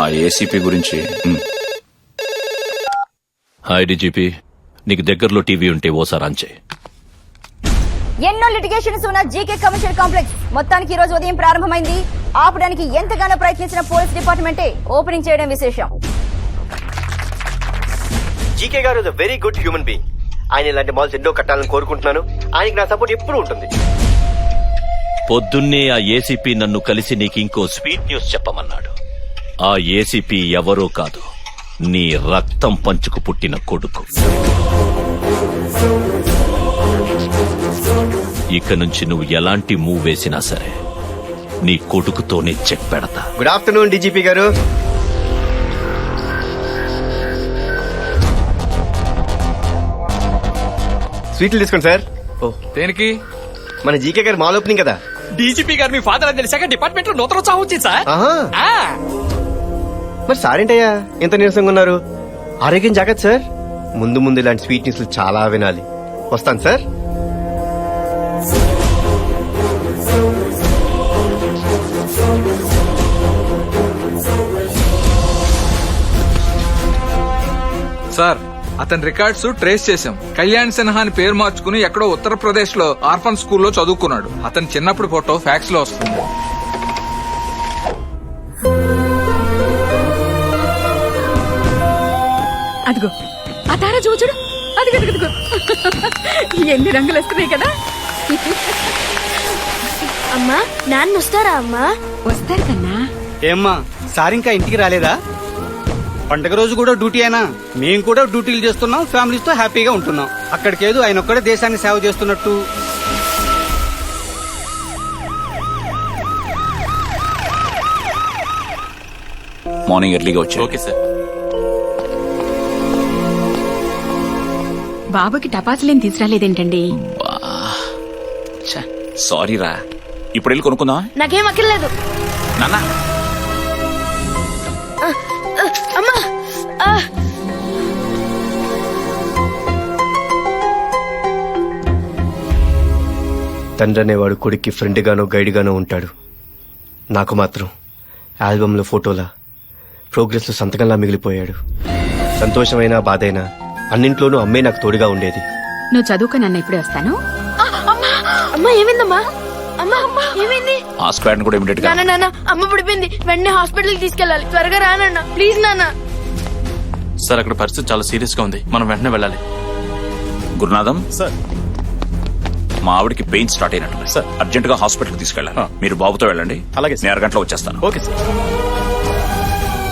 ఆ ఏసీపీ గురించి ఉమ్, hi DGP. నీకు దగ్గరలో టీవీ ఉంటే ఓసారి చేయి. ఎన్నో లిటిగేషన్స్ ఉన్న జీకే కమిషన్ కాంప్లెక్స్ మొత్తానికి ఈ రోజు ఉదయం ప్రారంభమైంది. ఆపడానికి ఎంతగానో ప్రయత్నించిన పోలీస్ డిపార్ట్మెంటే ఓపెనింగ్ చేయడం విశేషం. జీకే గారు is very good human being ఆయన ఇలాంటి మాల్స్ ఎన్నో కట్టాలని కోరుకుంటున్నాను. ఆయనకి నా సపోర్ట్ ఎప్పుడూ ఉంటుంది. పొద్దున్నే ఆ ఏసీపీ నన్ను కలిసి నీకు ఇంకో స్వీట్ న్యూస్ చెప్పమన్నాడు. ఆ ఏసీపీ ఎవరో కాదు. నీ రక్తం పంచుకు పుట్టిన కొడుకు. ఇక నుంచి నువ్వు ఎలాంటి మూవ్ వేసినా సరే నీ కొడుకుతోనే చెక్ పెడతా. గుడ్ ఆఫ్టర్నూన్ డీజీపీ గారు. స్వీట్లు తీసుకోండి సార్. ఓ దేనికి? మన జీకే గారు మాల్ ఓపెనింగ్ కదా డీజీపీ గారు మీ ఫాదర్ అని తెలిసాక డిపార్ట్మెంట్లో నూతన ఉత్సాహం వచ్చింది సార్. ఆహా. ఆ, మరి సార్ ఏంటయ్యా? ఎంత నీరసంగా ఉన్నారు? ఆరోగ్యం జాగ్రత్త సార్. ముందు ముందు ఇలాంటి స్వీట్ న్యూస్లు చాలా వినాలి. వస్తాను సార్. సార్ అతని రికార్డ్స్ ట్రేస్ చేశాం. కళ్యాణ్ సిన్హా అని పేరు మార్చుకుని ఎక్కడో ఉత్తరప్రదేశ్లో ఆర్ఫన్ స్కూల్లో చదువుకున్నాడు. అతని చిన్నప్పుడు ఫోటో ఫ్యాక్స్లో వస్తుంది. అదిగో ఆ తార చూడు చూడు. అదిగో అదిగో ఎన్ని రంగులు వస్తున్నాయి కదా. అమ్మా నాన్న వస్తారా అమ్మా? వస్తారు కన్నా. ఏమ్మా సార్ ఇంకా ఇంటికి రాలేదా? పండగ రోజు కూడా డ్యూటీ అయినా. మేము కూడా డ్యూటీలు చేస్తున్నాం ఫ్యామిలీస్తో హ్యాపీగా ఉంటున్నాం. అక్కడికేదో ఆయన ఒక్కడే దేశాన్ని సేవ చేస్తున్నట్టు. మార్నింగ్ ఎర్లీగా వచ్చి ఓకే సార్. బాబుకి టపాసులేం తీసుకురాలేదేంటండి? సారీ రా ఇప్పుడు వెళ్ళి కొనుక్కుందాం నాకేం అక్కర్లేదు. నాన్న. అమ్మా. తండ్రి అనేవాడు కొడుక్కి ఫ్రెండ్ గానో గైడ్ గానో ఉంటాడు. నాకు మాత్రం ఆల్బంలో ఫోటోలా ప్రోగ్రెస్లో సంతకంలా మిగిలిపోయాడు. సంతోషమైన బాధైనా అన్నింట్లోనూ అమ్మే నాకు తోడుగా ఉండేది. నువ్వు చదువుకో నన్ను ఇప్పుడే వస్తాను. అమ్మా ఏమైందమ్మా? అమ్మా అమ్మా ఏమైంది? స్క్వాడ్ కూడా ఇమీడియట్గా నాన్న నాన్న అమ్మ పడిపోయింది వెంటనే హాస్పిటల్ తీసుకెళ్ళాలి. త్వరగా రా నాన్న. ప్లీజ్ నాన్న. సార్ అక్కడ పరిస్థితి చాలా సీరియస్గా ఉంది. మనం వెంటనే వెళ్ళాలి. గురునాథం? సార్. మా ఆవిడకి పెయిన్ స్టార్ట్ అయినట్టు సార్. అర్జెంట్గా హాస్పిటల్ తీసుకెళ్ళాలి మీరు బాబుతో వెళ్ళండి. అలాగే నేను అరగంటలో వచ్చేస్తాను. Okay sir.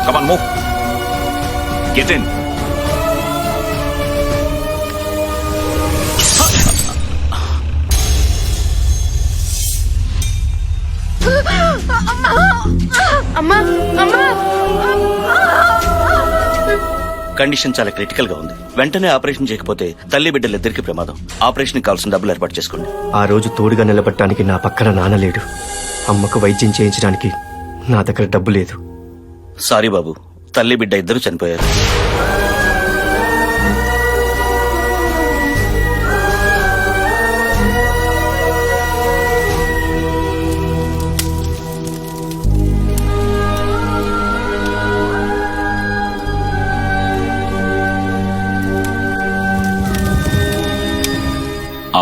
Come on move get in అమ్మా అమ్మా. కండిషన్ చాలా క్రిటికల్గా ఉంది. వెంటనే ఆపరేషన్ చేయకపోతే తల్లి బిడ్డలిద్దరికి ప్రమాదం. ఆపరేషన్ కావాల్సిన డబ్బులు ఏర్పాటు చేసుకోండి. ఆ రోజు తోడుగా నిలబడటానికి నా పక్కన నాన్న లేడు. అమ్మకు వైద్యం చేయించడానికి నా దగ్గర డబ్బు లేదు. సారీ బాబు తల్లి బిడ్డ ఇద్దరు చనిపోయారు.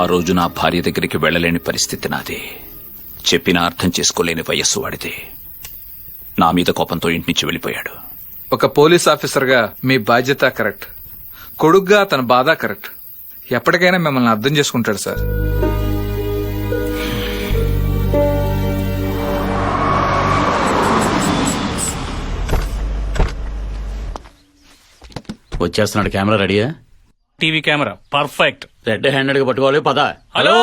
రోజు నా భార్య దగ్గరికి వెళ్ళలేని పరిస్థితి నాది. చెప్పినా అర్థం చేసుకోలేని వయస్సు వాడిది. నా మీద కోపంతో ఇంటి నుంచి వెళ్ళిపోయాడు. ఒక పోలీస్ ఆఫీసర్గా మీ బాధ్యత కరెక్ట్. కొడుగ్గా తన బాధ కరెక్ట్. ఎప్పటికైనా మిమ్మల్ని అర్థం చేసుకుంటాడు సార్. వచ్చేస్తున్నాడు. కెమెరా రెడీయా? TV camera. పర్ఫెక్ట్. రెడ్ హ్యాండెడ్గా పట్టుకోవాలి పద. హలో!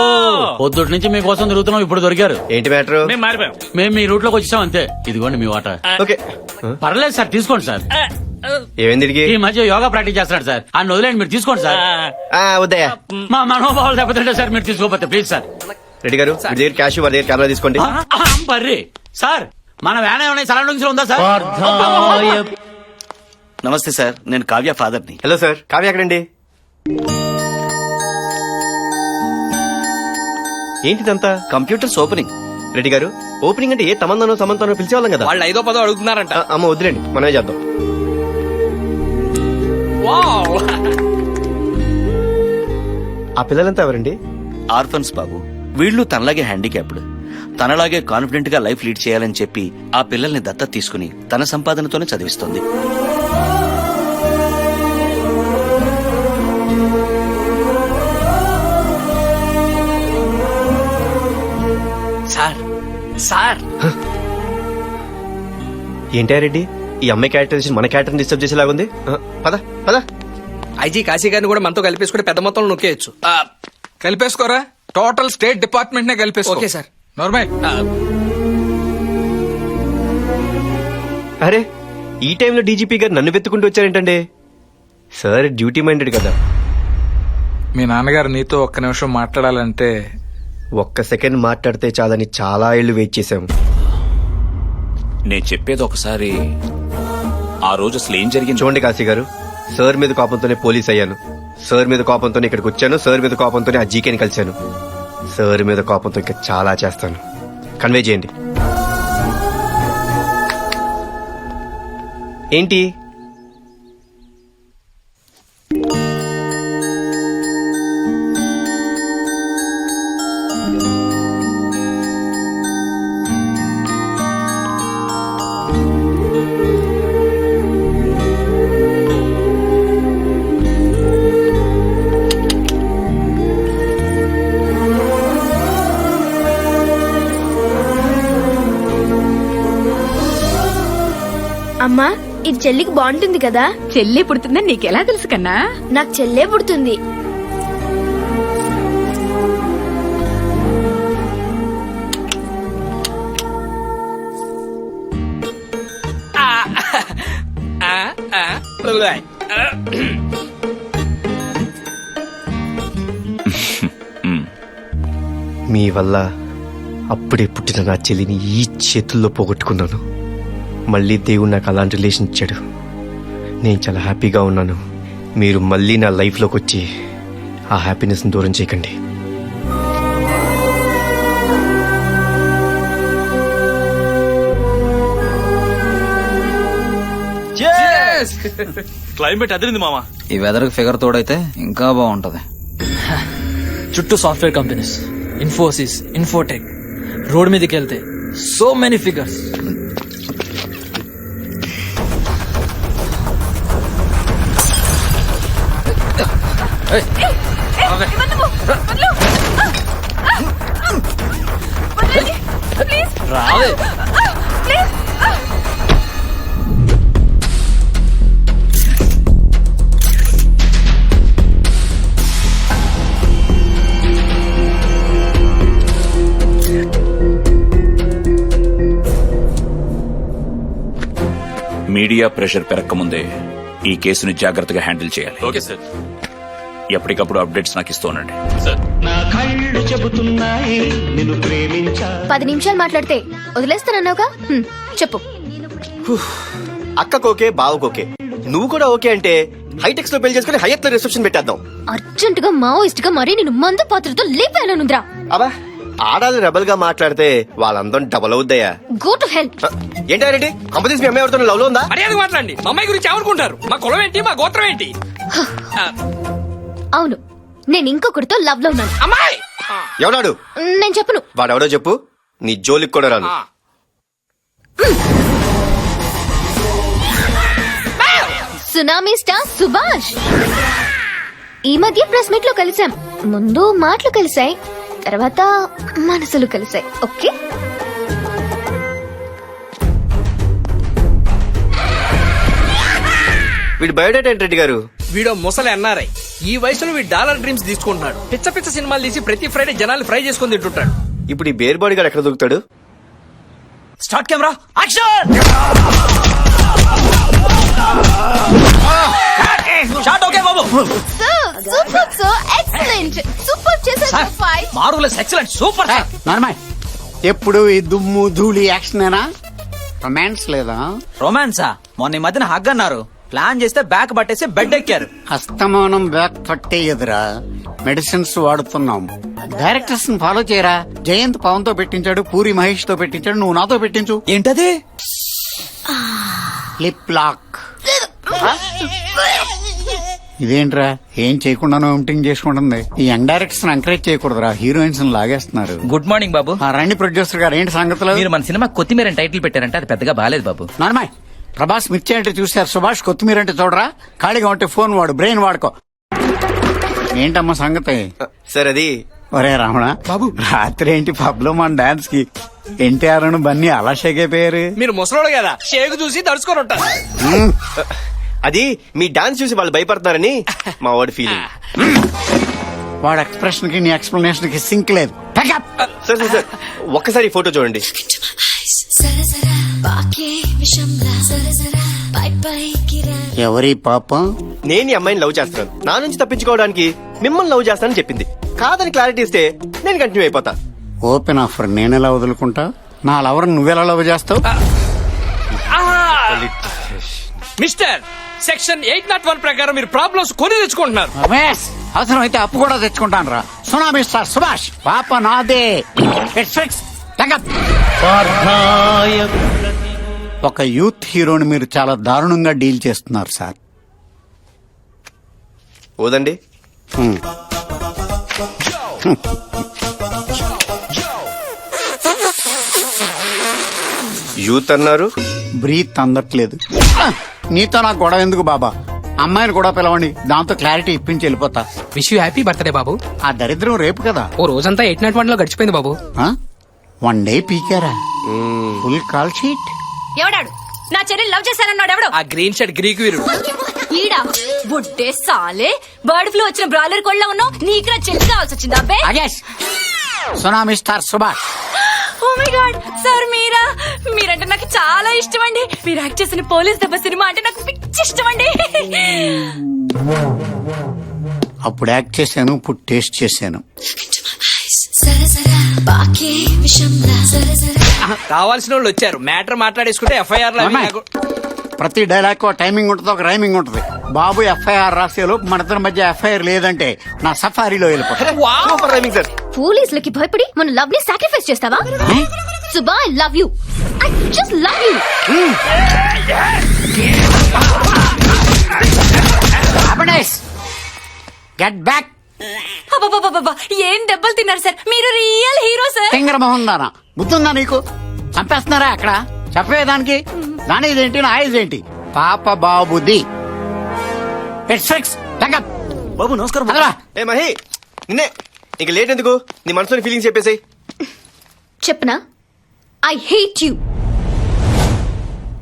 పొద్దుటి నుంచి మీకోసం తిరుగుతున్నాం ఇప్పుడు దొరికారు. ఏంటి మ్యాటర్? మేము మారిపోయాం. మేము మీ రూట్లోకి వచ్చాం అంతే. ఇదిగోండి మీ వాట. ఓకే. పర్లేదు సార్ తీసుకోండి సార్. ఏమైంది ఈ మధ్య యోగా ప్రాక్టీస్ చేస్తున్నాడు సార్. ఆయన వదిలేండి మీరు తీసుకోండి సార్. ఆ, వద్దయ్యా. మా మనోభావాలు దెబ్బతింటే సార్ మీరు తీసుకోకపోతే ప్లీజ్ సార్. రెడ్డి గారు మీ దగ్గర క్యాష్ వారి దగ్గర కెమెరా తీసుకోండి. ఆ, బర్రి. సార్ మన వ్యాన్ ఏమైనా సరౌండింగ్స్ ఉందా సార్? నమస్తే సార్ నేను కావ్య ఫాదర్ని హలో సార్ కావ్య ఎక్కడండి? ఏంటిదంతా? కంప్యూటర్స్ ఓపెనింగ్ రెడ్డి గారు ఓపెనింగ్ అంటే ఏ తమందనో సమంతనో పిలిచేవాళ్ళం కదా? వాళ్ళు ఐదో పదో అడుగుతున్నారంట. ఆ, అమ్మ వదిలేండి మనమే చేద్దాం. ఆ పిల్లలంతా ఎవరండి? ఆర్ఫన్స్ బాబు. వీళ్ళు తనలాగే హ్యాండిక్యాప్డ్ తనలాగే కాన్ఫిడెంట్గా లైఫ్ లీడ్ చేయాలని చెప్పి ఆ పిల్లల్ని దత్తత తీసుకుని తన సంపాదనతోనే చదివిస్తుంది. సార్. ఏంటా రెడ్డి? ఈ అమ్మాయి క్యారెక్టరైజేషన్ మన క్యారెక్టర్ డిస్టర్బ్ చేసేలాగుంది? పద పద. ఐజీ కాశీ గారిని కూడా మనతో కలిపేసుకుంటే పెద్ద మొత్తంలో నొక్కేయచ్చు. కలిపేసుకోరా? టోటల్ స్టేట్ డిపార్ట్మెంట్ నే కలిపేసుకో. Okay, sir. నోర్మై అరే ఈ టైంలో డీజీపీ గారు నన్ను వెతుకుంటూ వచ్చారేంటండి? సార్ డ్యూటీ మైండెడ్ కదా. మీ నాన్నగారు నీతో ఒక్క నిమిషం మాట్లాడాలంటే ఒక్క సెకండ్ మాట్లాడితే చాలని చాలా ఏళ్ళు వెయిట్ చేశాం. నేను చెప్పేది ఒకసారి ఆ రోజు అసలు ఏం జరిగింది. చూడండి కాశీ గారు సార్ మీద కోపంతోనే పోలీస్ అయ్యాను. సార్ మీద కోపంతోనే ఇక్కడికి వచ్చాను సార్ మీద కోపంతోనే ఆ జీకేని కలిశాను. సార్ మీద కోపంతో ఇంకా చాలా చేస్తాను. కన్వే చేయండి. ఏంటి? అమ్మా ఇది చెల్లికి బాగుంటుంది కదా. చెల్లి పుడుతుందని నీకెలా తెలుసు కన్నా? నాకు చెల్లే పుడుతుంది. మీ వల్ల అప్పుడే పుట్టిన నా చెల్లిని ఈ చేతుల్లో పోగొట్టుకున్నాను. మళ్ళీ దేవుడు నాకు అలాంటి రిలేషన్ ఇచ్చాడు. నేను చాలా హ్యాపీగా ఉన్నాను. మీరు మళ్ళీ నా లైఫ్లోకి వచ్చి ఆ హ్యాపీనెస్ని దూరం చేయకండి. క్లైమేట్ అదిరింది మామా. ఈ వెదర్ ఫిగర్ తోడైతే ఇంకా బాగుంటది. చుట్టూ software companies Infosys Infotech road మీదకి వెళ్తే సో మెనీ ఫిగర్స్ రావే. మీడియా ప్రెషర్ పెరగకముందే ఈ కేసుని జాగ్రత్తగా హ్యాండిల్ చేయాలి. Okay sir. ఎప్పటికప్పుడు అప్డేట్స్ నాకు ఇస్తూ ఉండండి. సార్. పది నిమిషాలు మాట్లాడితే వదిలేస్తానన్నావుగా? హ్మ్, చెప్పు. అక్కకోకే బావకోకే. నువ్వు కూడా ఓకే అంటే హైటెక్స్లో పెళ్ళి చేసుకుని హైయత్లో రిసెప్షన్ పెట్టేద్దాం. అర్జెంట్గా మావోయిస్ట్గా మరీ నేను మందు పాత్రతో లేపానుంద్రా అబ్బా ఆడాలి రెబల్గా మాట్లాడితే వాళ్ళందరం డబల్ అవుద్దయ్యా గో టు హెల్ప్ ఏంటా రెడ్డి కంపెనీస్ మీ అమ్మాయి ఎవరితో లవ్లో ఉందా? మర్యాద మాట్లాడండి. మా అమ్మాయి గురించి ఏమనుకుంటారు? మా కులం ఏంటి? మా గోత్రం ఏంటి? అవును. నేను ఇంకొకరితో లవ్లో ఉన్నాను. అమ్మాయి! ఎవడాడు నేను చెప్పను. వాడెవడో చెప్పు. నీ జోలికి కూడా రాను. Tsunami star Subhash. ఈ మధ్య ప్రెస్ మీట్లో కలిసాం ముందు మాటలు కలిసాయి తర్వాత మనసులు కలిసాయి ఓకే? వీడు బయోడేటా రెడ్డి గారు? వీడో ముసలి అన్నారై ఈ వయసులో వీడు డాలర్ డ్రీమ్స్ తీసుకుంటున్నాడు. పిచ్చ పిచ్చ సినిమాలు తీసి ప్రతి ఫ్రైడే జనాలు ఫ్రై చేసుకుని తింటుంటాడు. ఇప్పుడు ఈ బేర్ బాడీ గారు ఎక్కడ దొరుకుతాడు? Start camera action! Shot okay బాబు. Super so excellent. సూపర్ చేశారు ఫైవ్. మారులెస్ ఎక్సలెంట్ సూపర్ సార్. నార్మల్ ఎప్పుడు ఈ దుమ్ము ధూళి యాక్షనేనా? రొమాన్స్ లేదా? రొమాన్సా మొన్న ఈ మధ్యన హగ్ అన్నారు. ప్లాన్ చేస్తే బ్యాక్ పట్టేసి బెడ్ ఎక్కారు. అస్తమానం బ్యాక్ పట్టేయదురా మెడిసిన్స్ వాడుతున్నాం. డైరెక్టర్స్ ఫాలో చేయరా? జయంత్ పవన్తో పెట్టించాడు పూరి మహేష్తో పెట్టించాడు నువ్వు నాతో పెట్టించు. ఏంటది? Lip lock. ఇదేంట్రా? ఏం చేయకుండా ఎంటింగ్ చేసుకుంటుంది. ఈ యంగ్ డైరెక్టర్స్ ఎంకరేజ్ చేయకూడదురా. హీరోయిన్స్ లాగేస్తున్నారు. గుడ్ మార్నింగ్ బాబు. ఆ రండి ప్రొడ్యూసర్ గారు ఏంటి సంగతులు? మీరు మన సినిమా కొత్తిమీర అని టైటిల్ పెట్టారంటే అది పెద్దగా బాలేదు బాబు. నానమాయ్ ప్రభాస్ మిర్చి అంటే చూశారు సుభాష్ కొత్తిమీర అంటే చూడరా? ఖాళీగా ఉంటే ఫోన్ వాడు బ్రెయిన్ వాడుకో. ఏంటమ్మా సంగతి? సార్ అది ఒరే రమణ బాబు. రాత్రి ఏంటి పబ్లో మన డాన్స్కి? ఎన్టీఆర్ అను బన్నీ అలా షేక్ అయిపోయారు. మీరు ముసలోడు కదా షేక్ చూసి తడుచుకొని ఉంటారు. అది మీ డాన్స్ చూసి వాళ్ళు భయపడతారని మా వాడి ఫీలింగ్ వాడు ఎక్స్ప్రెషన్కి నీ ఎక్స్ప్లెనేషన్కి సింక్ లేదు. ఒక్కసారి ఫోటో చూడండి. ఎవరి పాపం? నేను ఈ అమ్మాయిని లవ్ చేస్తున్నాను. నా నుంచి తప్పించుకోవడానికి మిమ్మల్ని లవ్ చేస్తానని చెప్పింది. కాదని క్లారిటీ ఇస్తే నేను కంటిన్యూ అయిపోతా. ఓపెన్ ఆఫర్ నేనెలా వదులుకుంటా? నా లవర్ నువ్వెలా లవ్ చేస్తావు? Mister section eight nought one ప్రకారం మీరు ప్రాబ్లమ్స్ కొని తెచ్చుకుంటున్నారు. అవసరం అయితే అప్పు కూడా తెచ్చుకుంటాను రా సునామీ స్టార్ సుభాష్ పాప నాదే. It's fixed. ఒక యూత్ హీరోని మీరు చాలా దారుణంగా డీల్ చేస్తున్నారు సార్. ఓదండి. యూత్ అన్నారు. బ్రీత్ అందట్లేదు. నీతో నాకు గొడవ ఎందుకు బాబా? అమ్మాయిని కూడా పిలవండి దాంతో క్లారిటీ ఇప్పించి వెళ్ళిపోతా. విష్ యూ హ్యాపీ బర్త్డే బాబు. ఆ దరిద్రం రేపు కదా. ఓ రోజంతా ఎయిట్ నాట్ వన్లో గడిచిపోయింది బాబు. One day పీకారా. Full call sheet. ఎవడాడు? నా చెల్లెలు లవ్ చేశానన్నాడు ఎవడు? ఆ గ్రీన్ షర్ట్ గ్రీక్ వీరుడు. ఈడా బుడ్డే సాలే. బర్డ్ ఫ్లూ వచ్చిన బ్రాయిలర్ కోళ్ళ ఉన్నావు. నీకు నా చెల్లి కావాల్సి వచ్చింది? అబ్బే. అగేష్ tsunami star Subhash. Oh my god sir మీరా? మీరంటే నాకు చాలా ఇష్టం అండి మీరు యాక్ట్ చేసిన పోలీస్ దెబ్బ సినిమా అంటే నాకు పిచ్చి ఇష్టం అండి అప్పుడు యాక్ట్ చేశాను ఇప్పుడు టేస్ట్ చేశాను. కావాల్సిన వాళ్ళు వచ్చారు. మ్యాటర్ మాట్లాడేసుకుంటే ఎఫ్ఐఆర్లో ప్రతి డైలాగ్ టైమింగ్ ఉంటుంది ఒక రైమింగ్ ఉంటుంది. బాబు ఎఫ్ఐఆర్ రాసేలోపు మన ఇద్దరి మధ్య ఎఫ్ఐఆర్ లేదంటే నా సఫారీలో వెళ్ళిపోతా. పోలీసులకి భయపడి మన లవ్ని సాక్రిఫైస్ చేస్తావా Subha I love you I just love you get back ఏం దెబ్బలు తిన్నారు సార్? మీరు రియల్ హీరో సార్. తింగర మొహం దానా. బుద్ధుందా నీకు? చంపేస్తున్నారా అక్కడ? చెప్పేదానికి? దాని ఇదేంటి? నా ఇదేంటి పాప బాబుది. బాబు నమస్కారం ఏ మహి నిన్నే ఇంక లేట్ ఎందుకు? నీ మనసులోని ఫీలింగ్స్ చెప్పేసి చెప్పనా? I hate you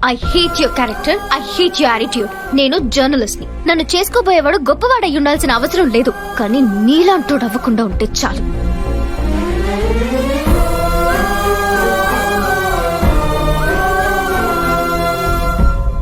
I hate your character I hate your attitude నేను జర్నలిస్ట్ని నన్ను చేసుకోబోయేవాడు గొప్పవాడై ఉండాల్సిన అవసరం లేదు. కానీ నీలాంటోడు అవ్వకుండా ఉంటే చాలు.